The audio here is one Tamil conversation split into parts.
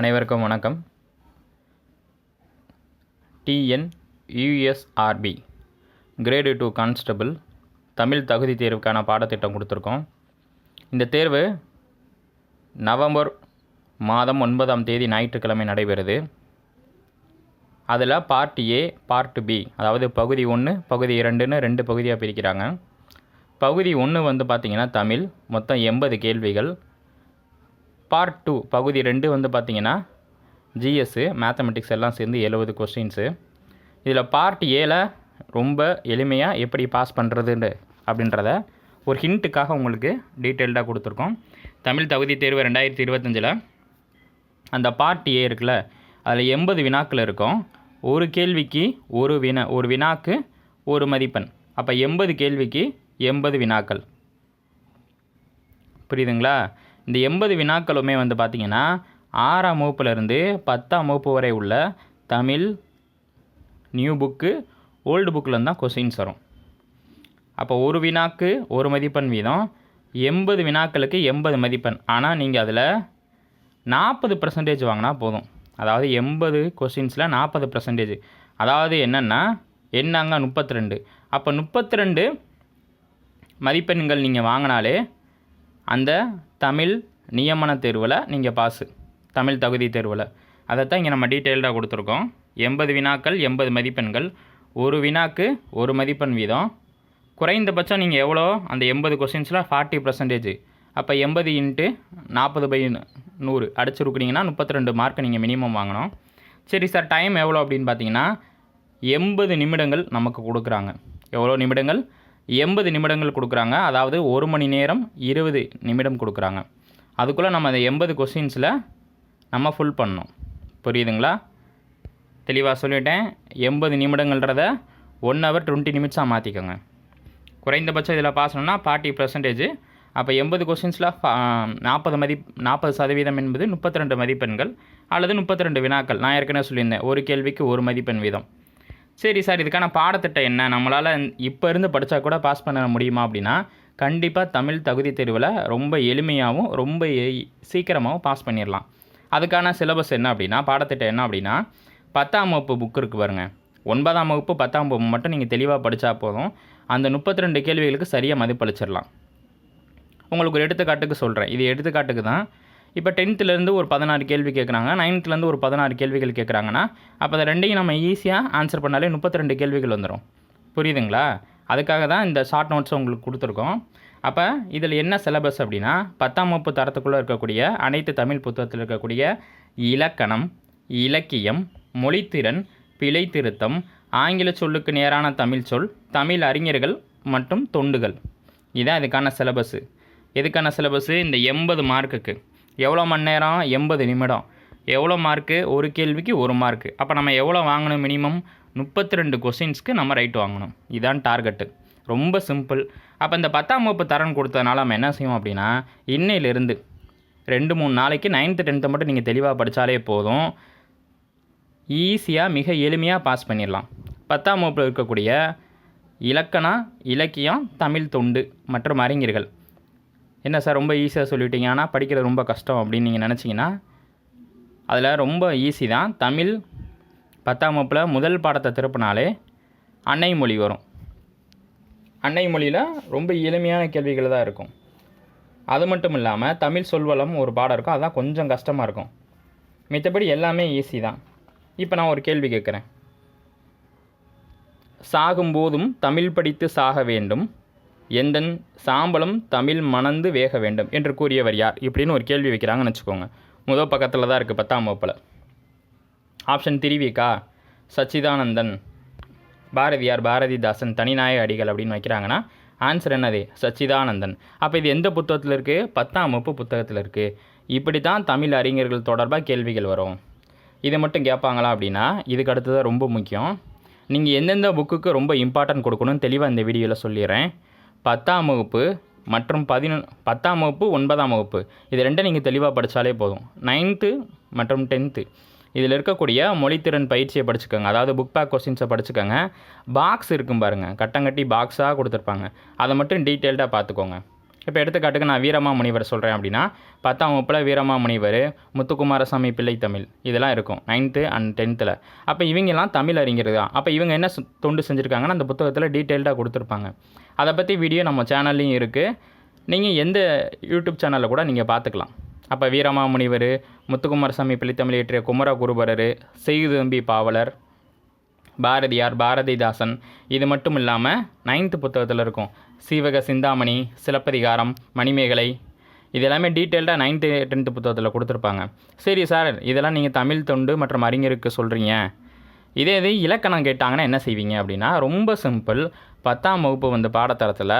அனைவருக்கும் வணக்கம். TN USRB grade two constable Tamil தகுதி தேர்வுக்கான பாடத்திட்டம் கொடுத்துருக்கோம். இந்த தேர்வு நவம்பர் மாதம் ஒன்பதாம் தேதி ஞாயிற்றுக்கிழமை நடைபெறுது. அதில் பார்ட் ஏ பார்ட் பி அதாவது பகுதி ஒன்று பகுதி இரண்டுன்னு ரெண்டு பகுதியாக பிரிக்கிறாங்க. பகுதி ஒன்று வந்து பார்த்திங்கன்னா தமிழ் மொத்தம் எண்பது கேள்விகள். பார்ட் டூ பகுதி ரெண்டு வந்து பார்த்திங்கன்னா ஜிஎஸ்ஸு மேத்தமெட்டிக்ஸ் எல்லாம் சேர்ந்து எழுபது கொஸ்டின்ஸு இதில் பார்ட் ஏல ரொம்ப எளிமையாக எப்படி பாஸ் பண்ணுறதுன்னு அப்படின்றத ஒரு ஹிண்ட்டுக்காக உங்களுக்கு டீட்டெயில்டாக கொடுத்துருக்கோம். தமிழ் தகுதி தேர்வு ரெண்டாயிரத்தி இருபத்தஞ்சில் அந்த பார்ட் ஏ இருக்குல்ல அதில் எண்பது வினாக்கள் இருக்கும். ஒரு கேள்விக்கு ஒரு வினா ஒரு வினாக்கு ஒரு மதிப்பெண். அப்போ எண்பது கேள்விக்கு எண்பது வினாக்கள். புரியுதுங்களா? இந்த எண்பது வினாக்களுமே வந்து பார்த்திங்கன்னா ஆறாம் வகுப்புலேருந்து பத்தாம் வகுப்பு வரை உள்ள தமிழ் நியூ புக்கு ஓல்டு புக்கில் தான் கொஸ்டின்ஸ் வரும். அப்போ ஒரு வினாக்கு ஒரு மதிப்பெண் வீதம். எண்பது வினாக்களுக்கு எண்பது மதிப்பெண். ஆனால் நீங்கள் அதில் நாற்பது பர்சன்டேஜ் வாங்கினா போதும். அதாவது எண்பது கொஸ்டின்ஸில் நாற்பது பர்சன்டேஜ் அதாவது என்னென்னா என்னங்க முப்பத்தி ரெண்டு அப்போ முப்பத்தி ரெண்டு மதிப்பெண்கள் நீங்கள் வாங்கினாலே அந்த தமிழ் நியமன தேர்வில் நீங்கள் பாஸு தமிழ் தகுதி தேர்வில். அதைத்தான் இங்கே நம்ம டீட்டெயில்டாக கொடுத்துருக்கோம். எண்பது வினாக்கள் எண்பது மதிப்பெண்கள். ஒரு வினாக்கு ஒரு மதிப்பெண் வீதம். குறைந்தபட்சம் நீங்கள் எவ்வளோ? அந்த எண்பது கொஸ்டின்ஸில் ஃபார்ட்டி பர்சன்டேஜ் அப்போ எண்பது இன்ட்டு நாற்பது பை நூறு அடிச்சுருக்குறீங்கன்னா முப்பத்தி ரெண்டு மார்க் நீங்கள் மினிமம் வாங்கணும். சரி சார் டைம் எவ்வளோ அப்படின்னு பார்த்தீங்கன்னா எண்பது நிமிடங்கள் நமக்கு கொடுக்குறாங்க. எவ்வளோ நிமிடங்கள்? எண்பது நிமிடங்கள் கொடுக்குறாங்க. அதாவது ஒரு மணி நேரம் இருபது நிமிடம் கொடுக்குறாங்க. அதுக்குள்ளே நம்ம அந்த எண்பது கொஸ்டின்ஸில் நம்ம ஃபுல் பண்ணணும். புரியுதுங்களா? தெளிவாக சொல்லிட்டேன். எண்பது நிமிடங்கள்ன்றத ஒன் ஹவர் டுவெண்ட்டி நிமிட்ஸாக மாற்றிக்கோங்க குறைந்தபட்சம் இதில் பாசணும்னா ஃபார்ட்டி பர்சன்டேஜ் அப்போ எண்பது கொஸ்டின்ஸில் நாற்பது மதி நாற்பது சதவீதம் என்பது முப்பத்தி ரெண்டு மதிப்பெண்கள் அல்லது முப்பத்தி ரெண்டு வினாக்கள். நான் ஏற்கனவே சொல்லியிருந்தேன். ஒரு கேள்விக்கு ஒரு மதிப்பெண் வீதம். சரி சார் இதுக்கான பாடத்திட்டம் என்ன? நம்மளால் இப்போ இருந்து படித்தா கூட பாஸ் பண்ண முடியுமா அப்படின்னா கண்டிப்பாக தமிழ் தகுதி தேர்வில் ரொம்ப எளிமையாகவும் ரொம்ப சீக்கிரமாகவும் பாஸ் பண்ணிடலாம் அதுக்கான சிலபஸ் என்ன அப்படின்னா பாடத்திட்டம் என்ன அப்படின்னா பத்தாம் வகுப்பு புக் இருக்குது பாருங்க. ஒன்பதாம் வகுப்பு பத்தாம் வகுப்பு மட்டும் நீங்கள் தெளிவாக படித்தா போதும். அந்த முப்பத்தி ரெண்டு கேள்விகளுக்கு சரியாக மதிப்பளிச்சிடலாம் உங்களுக்கு ஒரு எடுத்துக்காட்டுக்கு சொல்கிறேன் இது எடுத்துக்காட்டுக்கு தான் இப்போ டென்த்துலேருந்து ஒரு பதினாறு கேள்வி கேட்குறாங்க நைன்த்துலேருந்து ஒரு பதினாறு கேள்விகள் கேட்குறாங்கன்னா அப்போ அதை ரெண்டையும் நம்ம ஈஸியாக ஆன்சர் பண்ணாலே முப்பத்தி ரெண்டு கேள்விகள் வந்துடும் புரியுதுங்களா? அதுக்காக தான் இந்த ஷார்ட் நோட்ஸ் உங்களுக்கு கொடுத்துருக்கோம். அப்போ இதில் என்ன சிலபஸ் அப்படின்னா பத்தாம் வகுப்பு தரத்துக்குள்ளே இருக்கக்கூடிய அனைத்து தமிழ் புத்தகத்தில் இருக்கக்கூடிய இலக்கணம் இலக்கியம் மொழித்திறன் பிழை திருத்தம் ஆங்கில சொல்லுக்கு நேரான தமிழ் சொல் தமிழ் அறிஞர்கள் மற்றும் தொண்டுகள். இதான் இதுக்கான சிலபஸ்ஸு எதுக்கான சிலபஸ்ஸு இந்த எண்பது மார்க்குக்கு எவ்வளோ மணி நேரம்? எண்பது நிமிடம். எவ்வளோ மார்க்கு ஒரு கேள்விக்கு ஒரு மார்க்கு அப்போ நம்ம எவ்வளோ வாங்கணும் மினிமம் முப்பத்தி ரெண்டு கொஸ்டின்ஸ்க்கு நம்ம ரைட் வாங்கணும். இதுதான் டார்கெட்டு ரொம்ப சிம்பிள் அப்போ இந்த பத்தாம் வகுப்பு தரன் கொடுத்ததுனால நம்ம என்ன செய்வோம் அப்படின்னா இன்னையிலிருந்து ரெண்டு மூணு நாளைக்கு நைன்த்து டென்த்தை மட்டும் நீங்கள் தெளிவாக படித்தாலே போதும். ஈஸியாக மிக எளிமையாக பாஸ் பண்ணிடலாம். பத்தாம் வகுப்பில் இருக்கக்கூடிய இலக்கணம் இலக்கியம் தமிழ் தொண்டு மற்றும் அறிஞர்கள். என்ன சார் ரொம்ப ஈஸியாக சொல்லிட்டீங்க? ஆனால் படிக்கிறது ரொம்ப கஷ்டம் அப்படின்னு நீங்கள் நினச்சிங்கன்னா அதில் ரொம்ப ஈஸி தான். தமிழ் பத்தாம் வகுப்பில் முதல் பாடத்தை திருப்பினாலே அன்னை மொழி வரும். அன்னை மொழியில் ரொம்ப எளிமையான கேள்விகள் தான் இருக்கும். அது மட்டும் இல்லாமல் தமிழ் சொல்வளம் ஒரு பாடம் இருக்கும். அதான் கொஞ்சம் கஷ்டமாக இருக்கும். மித்தபடி எல்லாமே ஈஸி தான். இப்போ நான் ஒரு கேள்வி கேட்குறேன். சாகும்போதும் தமிழ் படித்து சாக வேண்டும். எந்தன் சாம்பலம் தமிழ் மணந்து வேக வேண்டும் என்று கூறியவர் யார்? இப்படின்னு ஒரு கேள்வி வைக்கிறாங்கன்னு வச்சுக்கோங்க. முதல் பக்கத்தில் தான் இருக்குது பத்தாம் வகுப்பில். ஆப்ஷன் திருவிக்கா சச்சிதானந்தன். பாரதியார் பாரதிதாசன் தனிநாயக அடிகள் அப்படின்னு வைக்கிறாங்கன்னா ஆன்சர் என்னது? சச்சிதானந்தன். அப்போ இது எந்த புத்தகத்தில் இருக்குது பத்தாம் வகுப்பு புத்தகத்தில் இருக்குது இப்படி தான் தமிழ் அறிஞர்கள் தொடர்பாக கேள்விகள் வரும். இதை மட்டும் கேட்பாங்களா அப்படின்னா இதுக்கு அடுத்தது ரொம்ப முக்கியம். நீங்கள் எந்தெந்த புக்குக்கு ரொம்ப இம்பார்ட்டன்ட் கொடுக்கணும்னு தெளிவாக இந்த வீடியோவில் சொல்லிடுறேன். பத்தாம் வகுப்பு மற்றும் பதினொன் பத்தாம் வகுப்பு ஒன்பதாம் வகுப்பு. இது ரெண்டும் நீங்கள் தெளிவாக படித்தாலே போதும். நைன்த்து மற்றும் டென்த்து இதில் இருக்கக்கூடிய மொழித்திறன் பயிற்சியை படிச்சுக்கோங்க. அதாவது புக் பேக் கொஸ்டின்ஸை படிச்சுக்கோங்க. பாக்ஸ் இருக்கும் பாருங்கள் கட்டங்கட்டி பாக்ஸாக கொடுத்துருப்பாங்க. அதை மட்டும் டீட்டெயில்டாக பார்த்துக்கோங்க. இப்போ எடுத்துக்காட்டுக்கு நான் வீரமா முனிவர் சொல்கிறேன் அப்படின்னா பத்தாம் வகுப்பில் வீரமா முனிவர் முத்துக்குமாரசாமி பிள்ளை தமிழ். இதெல்லாம் இருக்கும். நைன்த்து அண்ட் டென்த்தில் அப்போ இவங்கெல்லாம் தமிழ் அறிஞர் தான் அப்போ இவங்க என்ன தொண்டு செஞ்சுருக்காங்கன்னா அந்த புத்தகத்தில் டீட்டெயில்டாக கொடுத்துருப்பாங்க. அதை பற்றி வீடியோ நம்ம சேனல்லையும் இருக்குது நீங்கள் எந்த யூடியூப் சேனலில் கூட நீங்கள் பார்த்துக்கலாம் அப்போ வீரமா முனிவர் முத்துக்குமாரசாமி பிள்ளைத்தமிழ் இயற்றிய குமர குருபரர் செய்துதம்பி பாவலர் பாரதியார் பாரதிதாசன் இது மட்டும் இல்லாமல் நைன்த்து புத்தகத்தில் இருக்கும். சீவக சிந்தாமணி சிலப்பதிகாரம் மணிமேகலை இது எல்லாமே டீட்டெயில்டாக நைன்த்து டென்த்து புத்தகத்தில் கொடுத்துருப்பாங்க. சரி சார் இதெல்லாம் நீங்கள் தமிழ் தொண்டு மற்றும் அறிஞருக்கு சொல்கிறீங்க இதே இது இலக்கணம் கேட்டாங்கன்னா என்ன செய்வீங்க அப்படின்னா ரொம்ப சிம்பிள் பத்தாம் வகுப்பு வந்து பாடத்தரத்தில்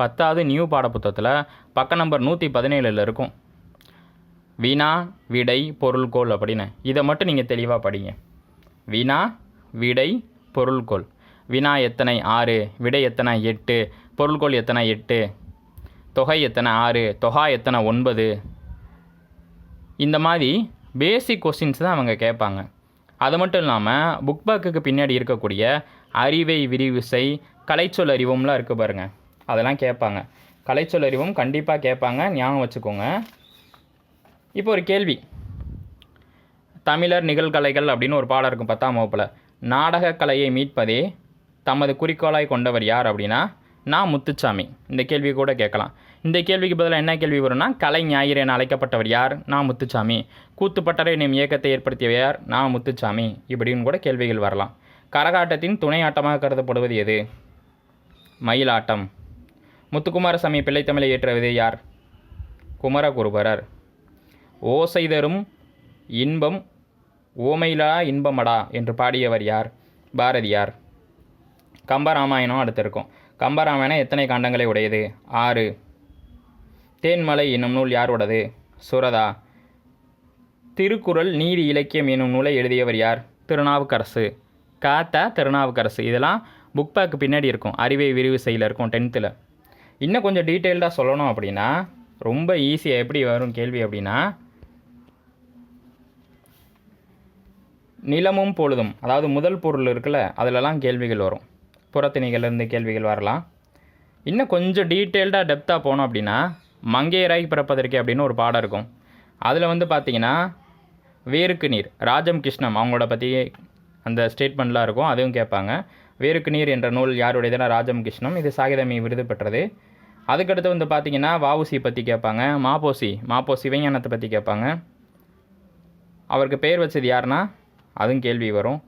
பத்தாவது நியூ பாடப்புத்தகத்தில் பக்க நம்பர் நூற்றி பதினேழில் இருக்கும். வீணா விடை பொருள்கோள் அப்படின்னு. இதை மட்டும் நீங்கள் தெளிவாக படிங்க. வினா விடை பொருள்கோள் வினா எத்தனை? ஆறு. விடை எத்தனை? எட்டு. பொருள்கோள் எத்தனை எட்டு? தொகை எத்தனை ஆறு? தொகா எத்தனை ஒன்பது? இந்த மாதிரி பேசிக் கொஸ்டின்ஸ் தான் அவங்க கேட்பாங்க. அது மட்டும் இல்லாமல் புக் பேக்குக்கு பின்னாடி இருக்கக்கூடிய அறிவை விரிவிசை கலைச்சொல் அறிவும்லாம் இருக்குது பாருங்கள் அதெல்லாம் கேட்பாங்க. கலைச்சொல் அறிவும் கண்டிப்பாக கேட்பாங்க. ஞாபகம் வச்சுக்கோங்க. இப்போ ஒரு கேள்வி. தமிழர் நிகழ்கலைகள் அப்படின்னு ஒரு பாடம் இருக்கும் பத்தாம் வகுப்பில். நாடகக் கலையை மீட்பதே தமது குறிக்கோளாய் கொண்டவர் யார் அப்படின்னா நான் முத்துச்சாமி. இந்த கேள்வி கூட கேட்கலாம். இந்த கேள்விக்கு பதிலாக என்ன கேள்வி வரும்னா கலை ஞாயிறு என அழைக்கப்பட்டவர் யார்? நான் முத்துச்சாமி. கூத்துப்பட்டறை என்னும் இயக்கத்தை ஏற்படுத்தியவர் யார்? நான் முத்துச்சாமி. இப்படின்னு கூட கேள்விகள் வரலாம். கரகாட்டத்தின் துணை ஆட்டமாக கருதப்படுவது எது? மயிலாட்டம். முத்துக்குமாரசாமி பிள்ளைத்தமிழை ஏற்றுவது யார்? குமரகுருபரர். ஓசை தரும் இன்பம் ஓமையிலா இன்பமடா என்று பாடியவர் யார்? பாரதியார். கம்பராமாயணம் அடுத்து இருக்கும் கம்பராமாயணம் எத்தனை காண்டங்களை உடையது? ஆறு. தேன்மலை என்னும் நூல் யாரோடது சுரதா. திருக்குறள் நீதி இலக்கியம் என்னும் நூலை எழுதியவர் யார்? திருநாவுக்கரசு. காத்தா திருநாவுக்கரசு. இதெல்லாம் புக் பேக்கு பின்னாடி இருக்கும். அறிவை விரிவு செய்யல இருக்கும் டென்த்தில் இன்னும் கொஞ்சம் டீட்டெயில்டாக சொல்லணும் அப்படின்னா ரொம்ப ஈஸியாக எப்படி வரும் கேள்வி அப்படின்னா நிலமும் பொழுதும் அதாவது முதல் பொருள் இருக்குல்ல அதிலலாம் கேள்விகள் வரும். புறத்திணைகள்லேருந்து கேள்விகள் வரலாம். இன்னும் கொஞ்சம் டீட்டெயில்டாக டெப்த்தாக போனோம் அப்படின்னா மங்கையராய் பிறப்பதற்கே அப்படின்னு ஒரு பாடம் இருக்கும். அதில் வந்து பார்த்தீங்கன்னா வேருக்கு நீர் ராஜம் கிருஷ்ணம் அவங்களோட பற்றி அந்த ஸ்டேட்மெண்ட்லாம் இருக்கும் அதுவும் கேட்பாங்க. வேருக்கு நீர் என்ற நூல் யாருடையதுனா ராஜம் கிருஷ்ணம் இது சாகிதமி விருது பெற்றது. அதுக்கடுத்து வந்து பார்த்தீங்கன்னா வாவுசி பற்றி கேட்பாங்க மாப்போசி மாப்போ சிவஞானத்தை பற்றி கேட்பாங்க. அவருக்கு பெயர் வச்சது யாருன்னா அதுவும் கேள்வி வரும்.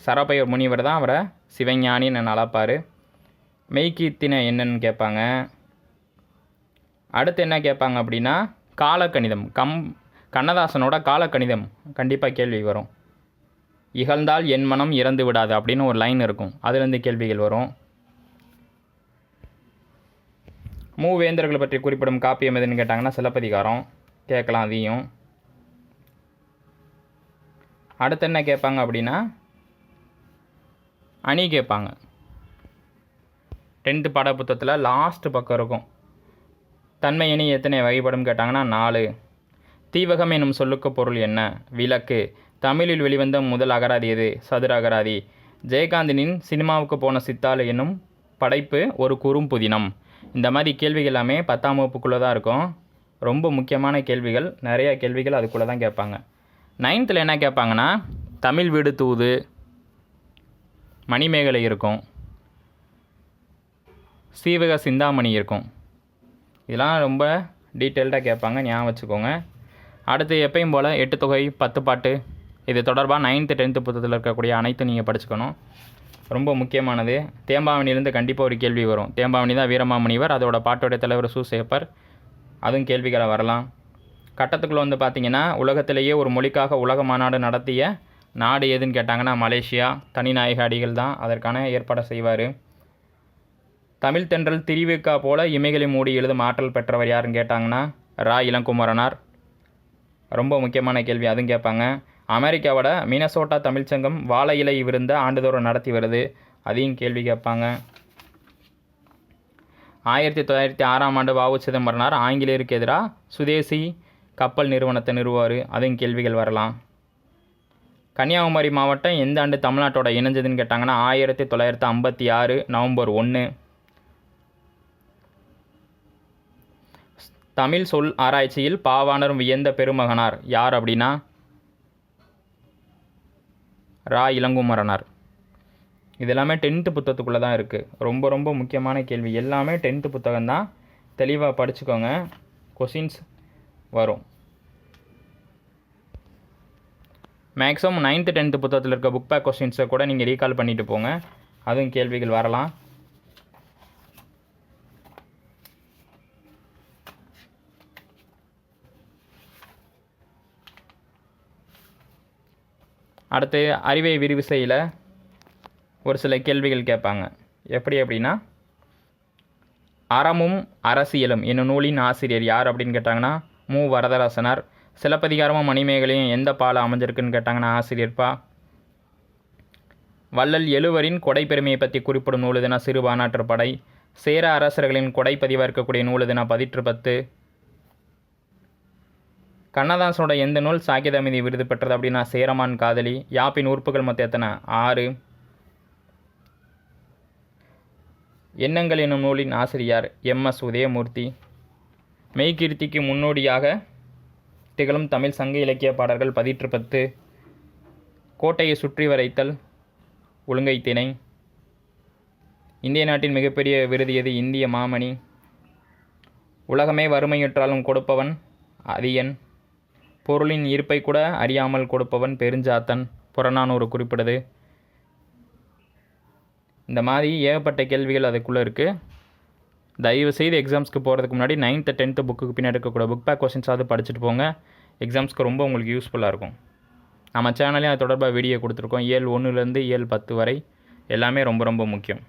சரபையர் முனிவர் தான் அவரை சிவஞானி நான் அழைப்பார் மெய்கீர்த்தினை என்னன்னு கேட்பாங்க. அடுத்து என்ன கேட்பாங்க அப்படின்னா காலக்கணிதம் கம் கண்ணதாசனோட காலக்கணிதம் கண்டிப்பாக கேள்வி வரும். இகழ்ந்தால் என் மனம் இறந்து விடாது அப்படின்னு ஒரு லைன் இருக்கும். அதுலேருந்து கேள்விகள் வரும். மூவேந்தர்களை பற்றி குறிப்பிடும் காப்பியம் எதுன்னு கேட்டாங்கன்னா சிலப்பதிகாரம். கேட்கலாம் அதையும். அடுத்து என்ன கேட்பாங்க அப்படின்னா அணி கேட்பாங்க. டென்த்து பாடப்புத்தகத்தில் லாஸ்ட் பக்கம் இருக்கும். தன்மை அணி எத்தனை வகைப்படும் கேட்டாங்கன்னா நாலு. தீவகம் என்னும் சொல்லுக்கு பொருள் என்ன? விளக்கு. தமிழில் வெளிவந்த முதல் அகராதி எது? சதுர அகராதி. ஜெயகாந்தனின் சினிமாவுக்கு போன சித்தாள் என்னும் படைப்பு ஒரு குறும்புதினம் இந்த மாதிரி கேள்விகள் எல்லாமே பத்தாம் வகுப்புக்குள்ளே தான் இருக்கும். ரொம்ப முக்கியமான கேள்விகள். நிறைய கேள்விகள் அதுக்குள்ளே தான் கேட்பாங்க. நைன்த்தில் என்ன கேட்பாங்கன்னா தமிழ் வீடு தூது. மணிமேகலை இருக்கும். சீவக சிந்தாமணி இருக்கும். இதெல்லாம் ரொம்ப டீட்டெயில்டாக கேட்பாங்க ஞாபகம் வச்சுக்கோங்க. அடுத்து எப்பயும் போல் எட்டு தொகை பத்து பாட்டு. இது தொடர்பாக நைன்த்து டென்த்து புத்தகத்தில் இருக்கக்கூடிய அனைத்தும் நீங்கள் படிச்சுக்கணும். ரொம்ப முக்கியமானது. தேம்பாவணிலேருந்து கண்டிப்பாக ஒரு கேள்வி வரும். தேம்பாவணி தான் வீரமாமுனிவர் அதோட பாட்டோடைய தலைவர் சூசேப்பர் அதுவும் கேள்விகளை வரலாம். கட்டத்துக்குள்ளே வந்து பார்த்திங்கன்னா உலகத்திலேயே ஒரு மொழிக்காக உலக மாநாடு நடத்திய நாடு எதுன்னு கேட்டாங்கன்னா மலேசியா தனிநாயக அடிகள் தான் அதற்கான ஏற்பாடை செய்வார். தமிழ் தென்றல் திரிவிக்கா போல இமைகளை மூடி எழுதும் ஆற்றல் பெற்றவர் யாருன்னு கேட்டாங்கன்னா ரா. இளங்குமரனார். ரொம்ப முக்கியமான கேள்வி அதுவும் கேட்பாங்க. அமெரிக்காவோட மினசோட்டா தமிழ்ச்சங்கம் வாழை இலை விருந்த ஆண்டுதோறும் நடத்தி வருது. அதையும் கேள்வி கேட்பாங்க. ஆயிரத்தி தொள்ளாயிரத்தி ஆறாம் ஆண்டு வாவு சிதம்பரனார் ஆங்கிலேயருக்கு எதிராக சுதேசி கப்பல் நிறுவனத்தை நிறுவார் அதையும் கேள்விகள் வரலாம். கன்னியாகுமரி மாவட்டம் எந்த ஆண்டு தமிழ்நாட்டோட இணைஞ்சதுன்னு கேட்டாங்கன்னா ஆயிரத்தி தொள்ளாயிரத்தி ஐம்பத்தி ஆறு நவம்பர் ஒன்று தமிழ் சொல் ஆராய்ச்சியில் பாவாணர் வியந்த பெருமகனார் யார் அப்படின்னா ரா. இளங்குமரனார். இது எல்லாமே டென்த்து புத்தகத்துக்குள்ளே தான் இருக்குது ரொம்ப ரொம்ப முக்கியமான கேள்வி. எல்லாமே டென்த்து புத்தகம் தான் தெளிவாக படிச்சுக்கோங்க. கொஷின்ஸ் வரும். மேக்ஸிமம் நைன்த்து டென்த்து புத்தகத்தில் இருக்க புக் பேக் கொஸ்டின்ஸை கூட நீங்கள் ரீகால் பண்ணிட்டு போங்க. அதுவும் கேள்விகள் வரலாம். அடுத்து அறிவை விரிவு செய்யல. ஒரு சில கேள்விகள் கேட்பாங்க. எப்படி அப்படின்னா அறமும் அரசியலும் என்னும் நூலின் ஆசிரியர் யார் அப்படின்னு கேட்டாங்கன்னா மு. வரதராசனார். சிலப்பதிகாரமும் மணிமேகலையும் எந்த பால அமைஞ்சிருக்குன்னு கேட்டாங்கன்னா ஆசிரியர்ப்பா வள்ளல் எழுவரின் கொடை பெருமையை பற்றி குறிப்பிடும் நூலுதுனா சிறுபானாற்று படை. சேர அரசர்களின் கொடை பதிவாக இருக்கக்கூடிய நூலுதுனா பதிற்று பத்து. கண்ணதாசனோட எந்த நூல் சாகிதமிதி விருது பெற்றது அப்படின்னா சேரமான் காதலி. யாப்பின் உறுப்புகள் மொத்தம் எத்தனை? ஆறு. எண்ணங்கள் என்னும் நூலின் ஆசிரியர் எம். எஸ். உதயமூர்த்தி. மெய்கீர்த்திக்கு முன்னோடியாக திகழும் தமிழ் சங்க இலக்கிய பாடல்கள் பதிற்று பத்து கோட்டையை சுற்றி வரைத்தல் ஒழுங்கை திணை. இந்திய நாட்டின் மிகப்பெரிய விருது எது? இந்திய மாமணி. உலகமே வறுமையுற்றாலும் கொடுப்பவன் அதியன். பொருளின் இருப்பை கூட அறியாமல் கொடுப்பவன் பெருஞ்சாத்தன். புறநானூறு குறிப்பிடுது. இந்த மாதிரி ஏகப்பட்ட கேள்விகள் அதுக்குள்ளே இருக்குது தயவு செய்து எக்ஸாம்ஸ்க்கு போகிறதுக்கு முன்னாடி நைன்த்து டென்த்து புக்குக்கு பின்னாடி இருக்கக்கூடிய புக் பேக் கொஸ்டின்ஸாவது படிச்சுட்டு போங்க. எக்ஸாம்ஸ்க்கு ரொம்ப உங்களுக்கு யூஸ்ஃபுல்லாக இருக்கும். நம்ம சேனல்லையும் அது தொடர்பாக வீடியோ கொடுத்துருக்கோம். ஏழு ஒன்றுலேருந்து ஏழு பத்து வரை. எல்லாமே ரொம்ப ரொம்ப முக்கியம்.